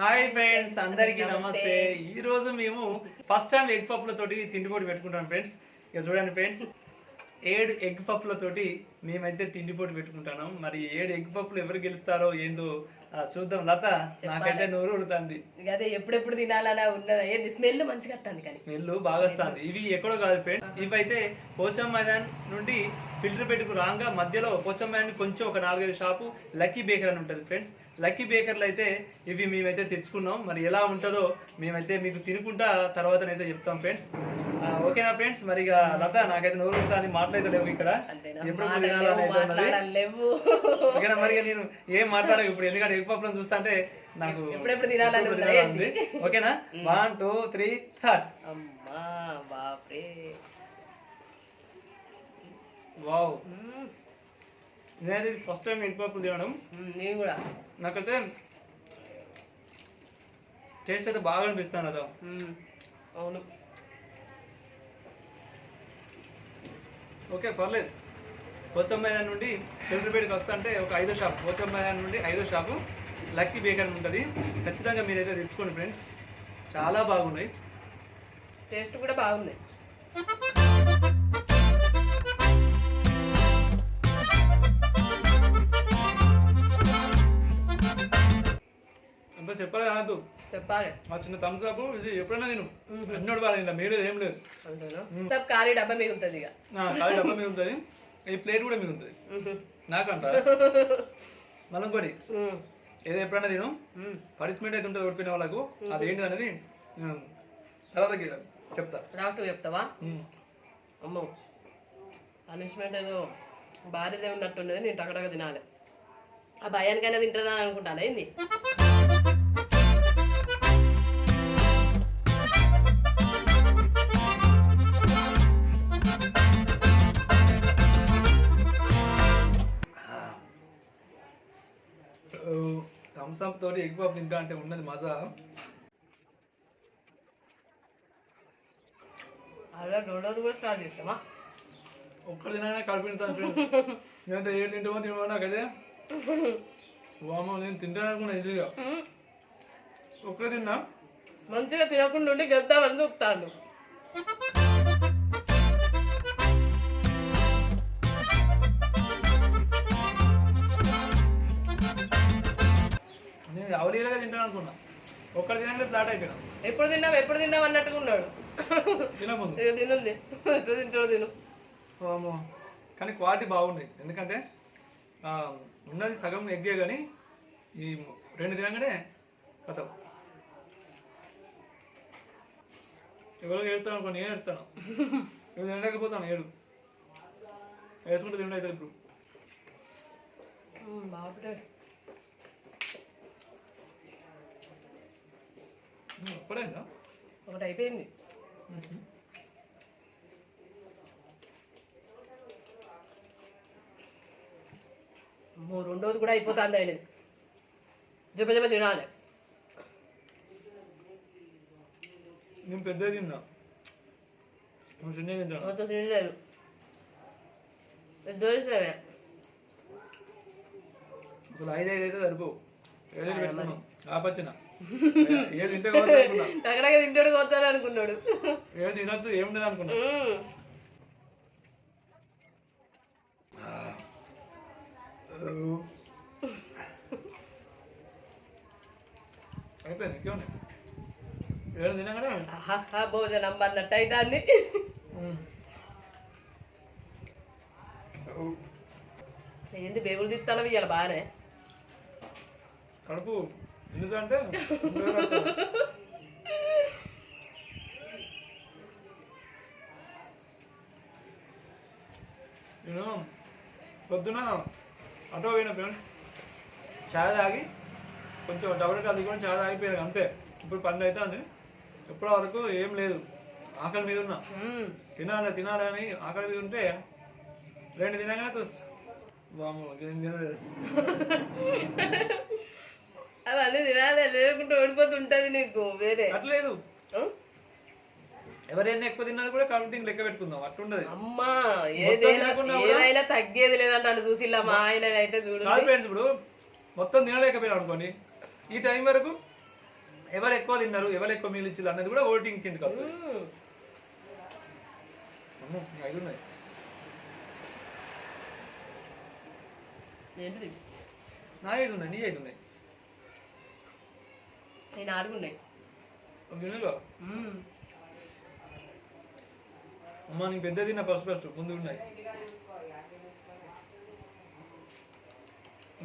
Hi friends అందరికీ నమస్తే. ఈ రోజు మేము ఫస్ట్ టైం ఎగ్ పప్పులతోటి తిండిపోటు పెట్టుకుంటాం ఫ్రెండ్స్ ఇక చూడండి ఫ్రెండ్స్ ఏడు ఎగ్ పప్పులతోటి మేమైతే తిండిపోటు పెట్టుకుంటాం మరి ఏడు ఎగ్ పప్పులు ఎవరు గెలుస్తారో ఏందో చూద్దాం. లత నాకైతే నోరు ఉడుతుంది అదే ఎప్పుడెప్పుడు తినాలనే ఉన్నది. స్మెల్ మంచిగా వస్తుంది కానీ. స్మెల్ బాగా వస్తుంది. ఇవి ఎక్కడో కాదు ఫ్రెండ్స్ ఇవైతే పోచం మైదాన్ నుండి ఫిల్టర్ పెట్టుకు రాగా మధ్యలో పోచం మైదాన్ కొంచెం ఒక నాలుగైదు షాపు లక్కీ బేకర్ అని ఉంటుంది ఫ్రెండ్స్ లక్కీ బేకర్లు అయితే ఇవి మేమైతే తెచ్చుకున్నాం. మరి ఎలా ఉంటుందో మేమైతే మీకు తినుకుంటా తర్వాత అయితే చెప్తాం ఫ్రెండ్స్ ఓకేనా ఫ్రెండ్స్ మరి ఇక లత నాకైతే నోరు అని మాట్లాడలేదు లేవు ఇక్కడ ఎప్పుడు మాట్లాడలేవు. ఓకేనా మరి నేను ఏం మాట్లాడక ఇప్పుడు? ఎందుకంటే పప్పులను చూస్తా అంటే నాకు ఎప్పుడెప్పుడు తినాలని ఓకేనా? వన్ టూ త్రీ స్టార్ట్ అమ్మా బాప్రే. వావ్. నేనైతే ఫస్ట్ టైం పప్పులు తినడం. నేను కూడా. నాకైతే టేస్ట్ అయితే బాగా అనిపిస్తాను అదో. అవును. ఓకే పర్లేదు. పోచం మైదాన్ నుండి ఫిల్టర్పేటకి వస్తా అంటే ఒక ఐదో షాప్. పోచం మైదాన్ నుండి ఐదో షాపు. లక్కీ బేకర్ అని ఉంటుంది. ఖచ్చితంగా మీరైతే తెచ్చుకోండి ఫ్రెండ్స్ చాలా బాగున్నాయి. టేస్ట్ కూడా బాగుంది. అంతా చెప్పాలి కాదు? చెప్పాలి. మా చిన్న థమ్స్ అప్ ఇది ఎప్పుడైనా నేను. అన్నోడు బాగా మీరు ఏం లేదు. ఖాళీ డబ్బా మిగులుతుంది ఇక. ఖాళీ డబ్బా మిగులుతుంది ఈ ప్లేట్ కూడా మిగులుతుంది మ్మ్. నాకంట. మనం కూడా మ్మ్. ఏదో ఎప్పుడైనా నేను మ్మ్. పనిష్మెంట్ అయితే ఉంటుంది ఓడిపోయిన వాళ్ళకు. అది ఏంటి అనేది తర్వాత చెప్తా. రాష్ట్రం చెప్తావా. అమ్మో. పనిష్మెంట్ ఏదో భార్యదే ఉన్నట్టున్నది నేను టకటక తినాలి. ఆ భయానికైనా తింటానా అనుకుంటాను ఏంది? థమ్స్ అప్ తోటి ఎగ్ పప్ తింటా అంటే ఉన్నది మజా. అలా రెండోది కూడా స్టార్ట్ చేస్తామా? ఒక్కటి నిండుతాను ఫ్రెండ్స్ నేనంతా ఏడు తింటామో తినమో నాకైతే. వామో నేను తింటాను అనుకున్నా ఈజీగా. ఒక్కడే తిన్నా. మంచిగా తినకుండా ఉండి గద్దామని చూపుతాను అవలీలగా తింటాను అనుకున్నా. ఒక్కటి తినగానే ఫ్లాట్ అయిపోయినా. ఎప్పుడు తిన్నావు? ఎప్పుడు తిన్నావు అన్నట్టుగా ఉన్నాడు. తినుంది. తింటాడు తిను. కానీ క్వాలిటీ బాగుంది ఎందుకంటే ఉన్నది సగం ఎగ్గే కానీ ఈ రెండు తినగానే కథం. ఎవరో ఏడుతాను అనుకో నేను ఏడుతాను నేను తినలేకపోతాను ఏడు. వేసుకుంటే తిండి అవుతుంది ఇప్పుడు మ్మ్, బాగుంటాయి ఎప్పుడైందా ఒకటి అయిపోయింది రెండోది కూడా అయిపోతుంది ఆయనది. జప జప తినాలి. నేను పెద్దది తిన్నా. నువ్వు మొత్తం తినలేదు. అసలు ఐదు ఐదు అయితే సరిపోవు ఏడు పెట్టుకున్నాం ఆపచ్చిన? అనుకున్నా. అక్కడక్కడ తింటాడు పోతాను అనుకున్నాడు. ఏడు తినొచ్చు అనుకున్నా. అయిపోయింది ఏడు తినగానే ఆహా, భోజనం అన్నట్టు ఏంది బేగులు తిస్తాను ఇవాళ బాగానే? కడుపు ఎందుకంటే నేను పొద్దున ఆటో పోయిన ఫ్రెండ్స్ చాయ్ తాగి కొంచెం డబుల్ అది కూడా చాయ్ తాగిపోయాను అంతే. ఇప్పుడు పని అవుతుంది ఇప్పటి వరకు ఏం లేదు. ఆకలి మీద ఉన్నా. తినాలి తినాలి అని ఆకలి మీద ఉంటే రెండు తినగానే తోస్తా. వాము అవన్నీ తినాలి లేకుంటే ఓడిపోతుంటది నీకు వేరే. అట్లేదు? ఎవరైనా ఎక్కువ తిన్నది కూడా కౌంటింగ్ లెక్క పెట్టుకుందాం అట్లుండదు. అమ్మా ఏదైనా తగ్గేది లేదంటాడు చూసిల్లా మా ఆయన అయితే చూడు. కాదు ఫ్రెండ్స్ ఇప్పుడు మొత్తం తినలేకపోయినా అనుకోని ఈ టైం వరకు ఎవరు ఎక్కువ తిన్నారు ఎవరు ఎక్కువ మిగిలించారు అన్నది కూడా ఓటింగ్ ఉన్నాయి. ఏంటిది? నా ఐదు ఉన్నాయి నీ ఐదు ఉన్నాయి. నేను నాలుగు ఉన్నాయి. గిన్నెలో. అమ్మా నీకు పెద్ద తిన్నా ఫస్ట్ ఫస్ట్ ముందు ఉన్నాయి.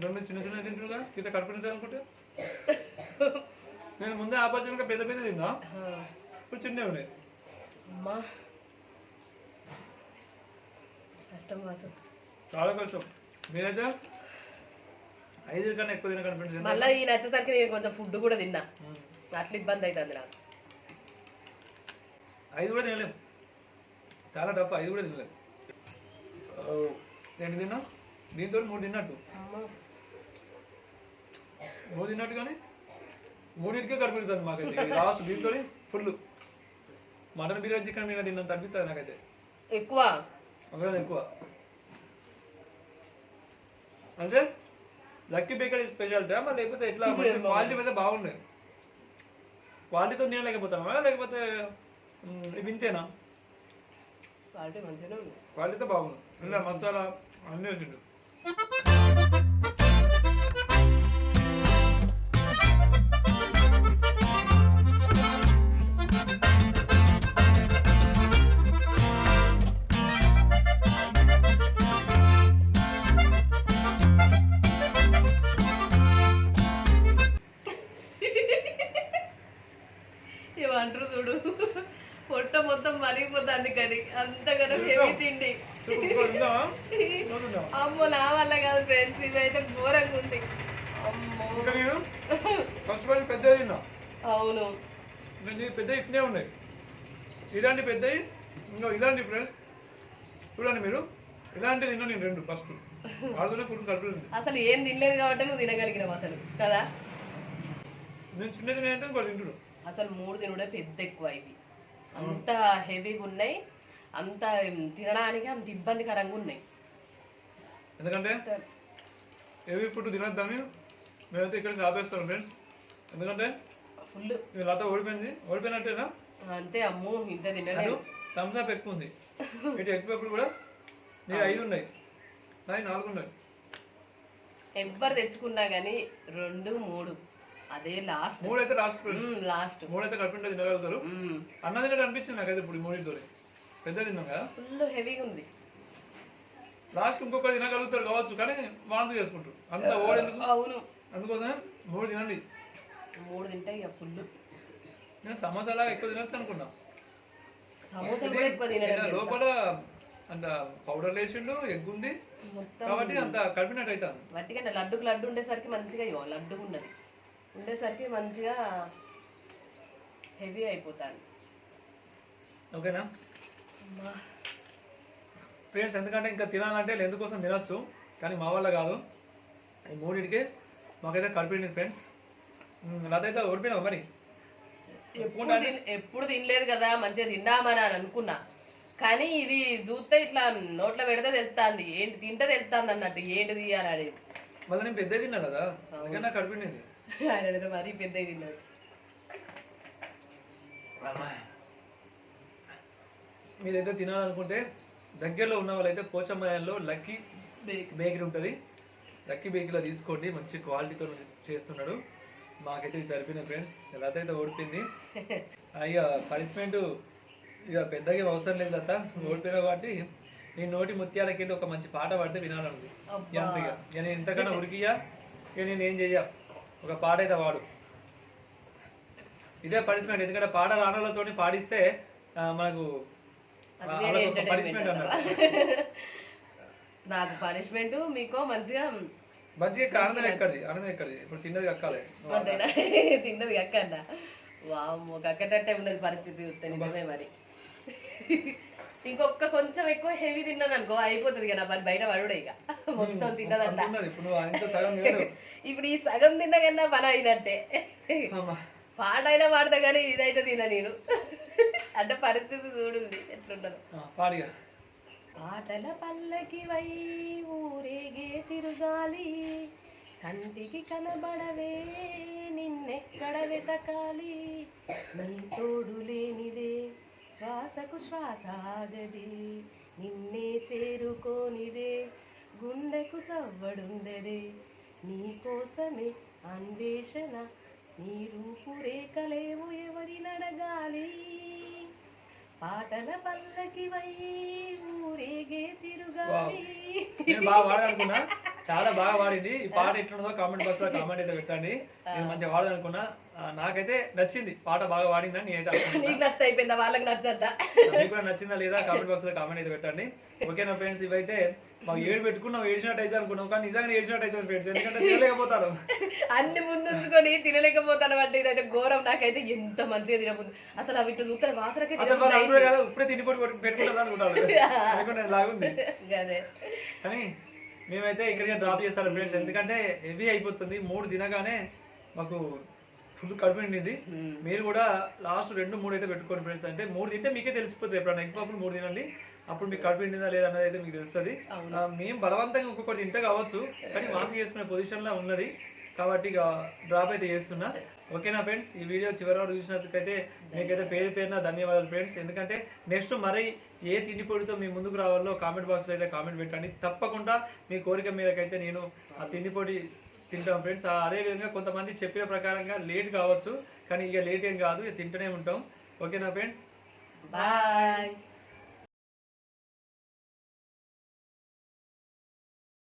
రెండు చిన్న చిన్న తింటుగా ఇంత కడుపు నిండా అనుకుంటే? నేను ముందే ఆపర్చునిగా పెద్ద పెద్ద తిన్నా. ఇప్పుడు చిన్నవి ఉన్నాయి. అమ్మా. కష్టం వాసు. చాలా కష్టం. మీరైతే? ఐదు కన్నా ఎక్కువ తిన కనిపించింది మళ్ళీ ఈ నచ్చేసరికి నేను కొంచెం ఫుడ్ కూడా తిన్నా. అట్లా ఇబ్బంది అవుతుంది నాకు. ఐదు కూడా తినలేం. చాలా టఫ్ ఐదు కూడా తినలేం. రెండు తిన్నా? దీంతో మూడు తిన్నట్టు. మూడు తిన్నట్టు కానీ మూడింటికే కడుపు నిండుతుంది మాకైతే. లాస్ట్ దీంతో ఫుల్ మటన్ బిర్యానీ చికెన్ మీద తిన్నాను తగ్గిస్తుంది నాకైతే. ఎక్కువ? ఒకవేళ ఎక్కువ. అంటే లక్కీ బేకరీ స్పెషాలిటీ మరి లేకపోతే ఎట్లా? క్వాలిటీ మీద బాగున్నాయి క్వాలిటీతో తినలేకపోతామా? లేకపోతే ఇంతేనా? క్వాలిటీ మంచిగానే ఉంది. క్వాలిటీతో బాగుంది. మసాలా అన్నీ వేసిండు. ఫ్రెండ్స్ ఇవి అయితే ఘోరంగా ఉంది ఇంకా ఫస్ట్ రోజు పెద్దది తిన్నా. అవును. పెద్ద ఇట్నే ఉన్నాయి. ఇలాంటి పెద్దవి ఇంకా ఇలాంటి ఫ్రెండ్స్ చూడండి మీరు ఇలాంటి తిన్నా నేను రెండు ఫస్ట్ వాళ్ళతోనే ఫుడ్ కడుపుతుంది అసలు ఏం తినలేదు కాబట్టి నువ్వు తినగలిగినావు అసలు కదా? నేను చిన్నది తినంటే ఇంకోటి తింటుడు అసలు మూడు తినుడే పెద్ద ఎక్కువ ఇవి అంత హెవీగా ఉన్నాయి అంత తినడానికి అంత ఇబ్బందికరంగా ఉన్నాయి. ఎందుకంటే? హెవీ ఫుడ్ తినొద్దని మేమైతే ఇక్కడ ఆపేస్తాం ఫ్రెండ్స్. ఎందుకంటే ఫుల్ లత ఓడిపోయింది. ఓడిపోయినట్టేనా? అంతే అమ్ము ఇంత తినలేదు థమ్స్ అప్ ఎక్కువ ఉంది. ఇటు ఎక్కువ కూడా నీకు ఐదు ఉన్నాయి. నాది నాలుగు ఉన్నాయి. ఎవ్వరు తెచ్చుకున్నా కానీ రెండు మూడు. అదే లాస్ట్. మూడు అయితే లాస్ట్ లాస్ట్. మూడు అయితే కడుపుంటే తినగలుగుతారు అన్న తినట్టు అనిపించింది నాకైతే ఇప్పుడు మూడింటితో పెద్ద తిన్నాం కదా? ఫుల్ హెవీగా ఉంది. లాస్ట్ ఇంకొకటి తినగలుగుతారు కావచ్చు కానీ వాంతి చేసుకుంటారు. అంత ఓడెందుకు అవును. అందుకోసం మూడు తినండి. మూడు తింటే ఇక ఫుల్ నేను సమోసాలా ఎక్కువ తినొచ్చు అనుకున్నా? లోపల అంత పౌడర్ వేసిండు ఎగ్ ఉంది. కాబట్టి అంత కలిపినట్టు అవుతాను వట్టిగా లడ్డుకు లడ్డు ఉండేసరికి మంచిగా ఇగో లడ్డుగా ఉన్నది. ఉండేసరికి మంచిగా హెవీ అయిపోతాను ఓకేనా? అమ్మా. ఫ్రెండ్స్ ఎందుకంటే ఇంకా తినాలంటే ఎందుకోసం తినొచ్చు? కానీ మా వల్ల కాదు. ఈ మూడింటికి మాకైతే కలిపింది ఫ్రెండ్స్ అదైతే ఓడిపోయినావు మరి? ఎప్పుడు ఎప్పుడు తినలేదు కదా మంచిగా తిందామని అని అనుకున్నా. కానీ ఇది చూస్తే ఇట్లా నోట్లో పెడితే తెలుస్తుంది ఏంటి తింటే తెలుస్తుంది అన్నట్టు ఏంటిది అని అడిగి మళ్ళీ నేను పెద్ద తిన్నా కదా అందుకని నాకు కడిపిండింది ఆయన అడిగితే మరీ పెద్ద తిన్నాడు. మీరైతే తినాలనుకుంటే దగ్గరలో ఉన్న వాళ్ళైతే పోచమ్మలో లక్కీ బేకరీ ఉంటుంది. లక్కీ బేకరీలో తీసుకోండి మంచి క్వాలిటీతో చేస్తున్నాడు. మాకైతే ఇది సరిపోయినాయి ఫ్రెండ్స్. ఎలా అయితే ఓడిపోయింది. ఇక పనిష్మెంట్ ఇక పెద్దగా అవసరం లేదు లత. ఓడిపోయినా కాబట్టి నీ నోటి ముత్యాలకి ఒక మంచి పాట పాడితే ఇక నేను ఇంతకన్నా ఉరికియా ఇక నేను ఏం చెయ్య? ఒక పాట అయితే వాడు ఇదే పనిష్మెంట్. ఎందుకంటే పాట రాణాలతో పాడిస్తే మనకు నాకు పనిష్మెంట్ మీకు మంచిగా మంచిగా ఆనందం ఎక్కడిది? ఆనందం ఎక్కడిది? ఇప్పుడు తిన్నది కక్కాలి. తిన్నది అక్కన్న వామ్మో కక్కటట్టే ఉన్నది పరిస్థితి చూస్తే నిజమే మరి. ఇంకొక కొంచెం ఎక్కువ హెవీ తిన్నాను అనుకో అయిపోతుంది కదా మరి బయట పడుడే ఇక. మొత్తం తిన్నదంట ఇప్పుడు ఈ సగం తిన్నా కన్నా పని అయినట్టే. పాటైనా పాడతా కానీ ఇదైతే తిన నేను. అంటే పరిస్థితి చూడుంది ఎట్లుండదు పాడిగా. పాటల పల్లకి వై ఊరేగే చిరుగాలి కంటికి కనబడవే నిన్నెక్కడ వెతకాలి? నీ తోడు లేనిదే శ్వాసకు శ్వాస ఆగది నిన్నే చేరుకోనిదే గుండెకు సవ్వడుందదే నీ కోసమే అన్వేషణ నీ రూపురేఖలేవు ఎవరి నడగాలి? పాటల పల్లకి వై ఊరేగే చిరుగాలి. చాలా బాగా వాడింది. ఈ పాట ఎట్లుందో కామెంట్ బాక్స్లో కామెంట్ అయితే పెట్టండి. నేను మంచిగా వాడాలనుకున్నా ఆ, నాకైతే నచ్చింది. పాట బాగా వాడిందని నేనైతే. నీకు అయిపోయిందా? వాళ్ళకి నచ్చద్దా? మీకు కూడా నచ్చిందా లేదా కామెంట్ బాక్స్లో కామెంట్ అయితే పెట్టండి. ఓకేనా ఫ్రెండ్స్ ఇవైతే మాకు ఏడు పెట్టుకున్నాం ఏడ్చినట్టు అయితే అనుకున్నాం. కానీ నిజంగా ఏడ్చినట్టు అయితే ఫ్రెండ్స్ ఎందుకంటే తినలేకపోతాను అన్ని ముందుంచుకొని తినలేకపోతాను అంటే ఇదైతే ఘోరం. నాకైతే ఎంత మంచిగా తినబుద్ది అసలు అవి ఇట్లా చూస్తే వాసనకే కదా ఇప్పుడే తిండిపోటు పెట్టుకుంటారు అనుకుంటారు. ఎందుకంటే లాగుంది. అదే కానీ మేమైతే ఇక్కడికి డ్రాప్ చేస్తాను ఫ్రెండ్స్ ఎందుకంటే హెవీ అయిపోతుంది. మూడు తినగానే మాకు ఫుల్ కడుపు నిండింది. మీరు కూడా లాస్ట్ రెండు మూడు అయితే పెట్టుకోండి ఫ్రెండ్స్ అంటే మూడు తింటే మీకే తెలిసిపోతుంది. ఎప్పుడైనా పప్పులు మూడు తినండి అప్పుడు మీకు కడుపు నిండిందా లేదా అన్నది అయితే మీకు తెలుస్తుంది. మేము బలవంతంగా ఒక్కొక్కటి తింటే కావచ్చు కానీ వాంతి చేసుకునే పొజిషన్లో ఉన్నది. కాబట్టి ఇక డ్రాప్ అయితే చేస్తున్నా. ఓకేనా ఫ్రెండ్స్? ఈ వీడియో చివరి వరకు చూసినందుకైతే మీకైతే పేరు పేరున ధన్యవాదాలు ఫ్రెండ్స్. ఎందుకంటే నెక్స్ట్ మరి ఏ తిండి పొడితో మీ ముందుకు రావాలో కామెంట్ బాక్స్లో అయితే కామెంట్ పెట్టండి. తప్పకుండా మీ కోరిక మీదకైతే నేను ఆ తిండి పొడి తింటాం ఫ్రెండ్స్. అదేవిధంగా కొంతమంది చెప్పిన ప్రకారంగా లేట్ కావచ్చు కానీ ఇక లేట్ ఏం కాదు ఇక తింటూనే ఉంటాం. ఓకేనా ఫ్రెండ్స్? బాయ్.